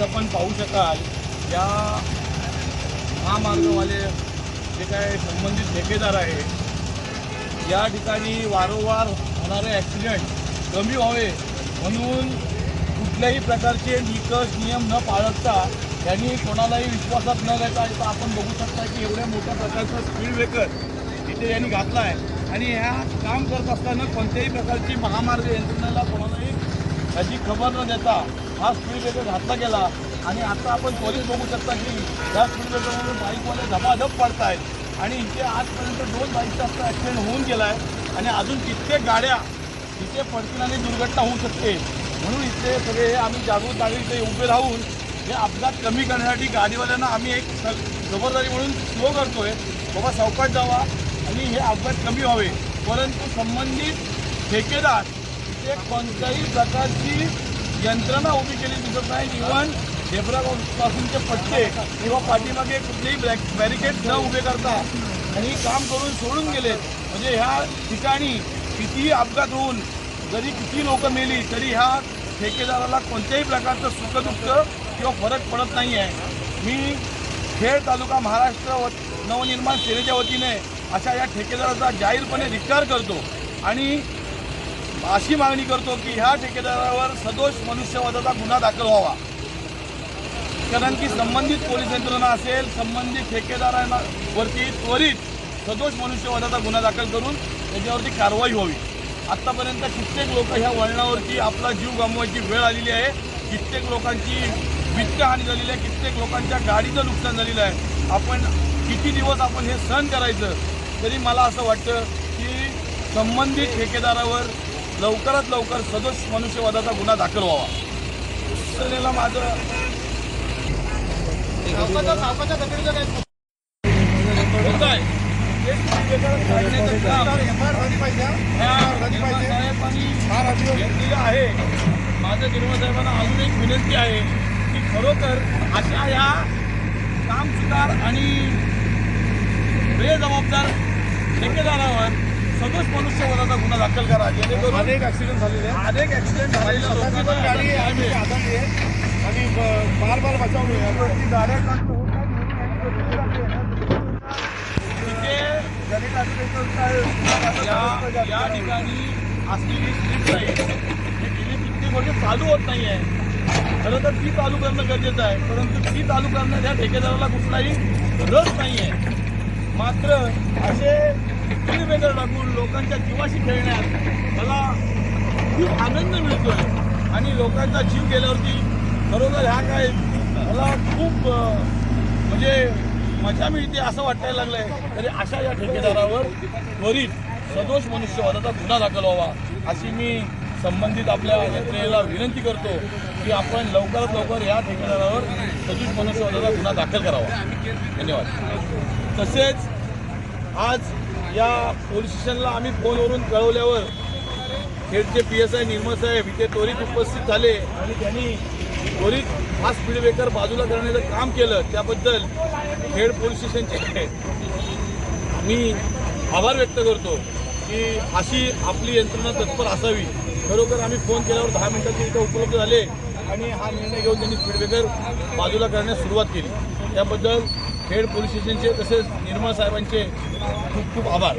आज आपण पाहू शकाल या महामार्गवाले जे काय संबंधित ठेकेदार आहे या ठिकाणी वारंवार होणारे ॲक्सिडेंट कमी व्हावे म्हणून कुठल्याही प्रकारचे निकष नियम न पाळता त्यांनी कोणालाही विश्वासात न घेता इथं आपण बघू शकता की एवढ्या मोठ्या प्रकारचं स्पीड ब्रेकर इथे यांनी घातला आहे आणि ह्या काम करत असताना कोणत्याही प्रकारची महामार्ग यंत्रणेला कोणालाही त्याची खबर न देता हा स्पीड ब्रेकर घातला गेला. आणि आता आपण त्वरित बघू शकता की या स्पीड ब्रेकरमधून बाईकवाले धपाधप पडत आहेत आणि इथे आजपर्यंत दोन बाईकचा आता ॲक्सिडेंट होऊन गेला आहे आणि अजून कित्येक गाड्या इथे पडतील आणि दुर्घटना होऊ शकते. म्हणून इथे सगळे आम्ही जागृत नागरिक इथे उभे राहून हे अपघात कमी करण्यासाठी गाडीवाल्यांना आम्ही एक स- खबरदारी म्हणून स्लो करतोय. बाबा सावकाश जावा आणि हे अपघात कमी व्हावे. परंतु संबंधित ठेकेदार इथे कोणत्याही प्रकारची यंत्रणा उभी केली दिसत नाही. इव्हन पासूनचे पट्टे किंवा पाठीमागे कुठलेही ब्रॅक बॅरिकेड न उभे करता आणि काम करून सोडून गेले. म्हणजे ह्या ठिकाणी कितीही अपघात होऊन जरी किती लोक मेली तरी ह्या ठेकेदाराला कोणत्याही प्रकारचं सुखदुःख किंवा फरक पडत नाही आहे मी खेड तालुका महाराष्ट्र व नवनिर्माण सेनेच्या वतीने अशा या ठेकेदाराचा जाहीरपणे धिक्कार करतो. आणि अशी मागणी करतो की ह्या ठेकेदारावर सदोष मनुष्यवधाचा गुन्हा दाखल व्हावा. कारण की संबंधित पोलीस यंत्रणा असेल संबंधित ठेकेदारांना वरती त्वरित सदोष मनुष्यवधाचा गुन्हा दाखल करून त्याच्यावरती कारवाई व्हावी. आत्तापर्यंत कित्येक लोक ह्या वळणावरती आपला जीव गमवायची वेळ आलेली आहे. कित्येक लोकांची वित्तहानी झालेली आहे. कित्येक लोकांच्या गाडीचं नुकसान झालेलं आहे. आपण किती दिवस आपण हे सहन करायचं? तरी मला असं वाटतं की संबंधित ठेकेदारावर लवकरात लवकर सदोष मनुष्यवधाचा गुन्हा दाखल व्हावा. सेनेला माझं आहे हे ह्या माझं साहेबांना अजून एक विनंती आहे की खरोखर अशा या काम सुधार आणि बेजबाबदार ठेकेदारावर सदोष मनुष्यवधाचा गुन्हा दाखल करा जेणेकरून अनेक ऍक्सिडेंट झालेले आहेत. अनेक ऍक्सिडेंट झालेल्या स्वतःची पण गाडी हाताळली आहे. आणि ब- बार बार बचावली आहे गाड्या काढतो. तिथे या या ठिकाणी. असलेली स्ट्रीट लाइट हे गेली कित्येक वर्ष चालू होत नाही आहे खरं तर ती चालू करणं गरजेचं आहे. परंतु ती चालू करण्यात या ठेकेदाराला कुठलाही रस नाही आहे मात्र असे स्पीड लागून टाकून लोकांच्या जीवाशी खेळण्यात मला खूप आनंद मिळतोय. आणि लोकांचा जीव गेल्यावरती खरोखर ह्या काय मला खूप म्हणजे मजा मिळते असं वाटायला लागलंय. तरी अशा या ठेकेदारावर त्वरित सदोष मनुष्यवादाचा गुन्हा दाखल व्हावा अशी मी संबंधित आपल्या यंत्रणेला विनंती करतो की आपण लवकरात लवकर या ठेकेदारावर सदोष मनुष्यवादाचा गुन्हा दाखल करावा. धन्यवाद. तसेच आज या पोलीस स्टेशनला आम्ही फोनवरून कळवल्यावर खेडचे पी एस आय निर्मसाहेब इथे त्वरित उपस्थित झाले आणि त्यांनी त्वरित हा स्पीड ब्रेकर बाजूला करण्याचं काम केलं. त्याबद्दल खेड पोलीस स्टेशनचे मी आभार व्यक्त करतो की अशी आपली यंत्रणा तत्पर असावी. खरोखर आम्ही फोन केल्यावर दहा मिनिटात इथं उपलब्ध झाले. आणि हा निर्णय घेऊन त्यांनी स्पीडब्रेकर बाजूला करण्यास सुरुवात केली. त्याबद्दल खेड पोलीस स्टेशनचे तसेच निर्मळ साहेबांचे खूप खूप आभार.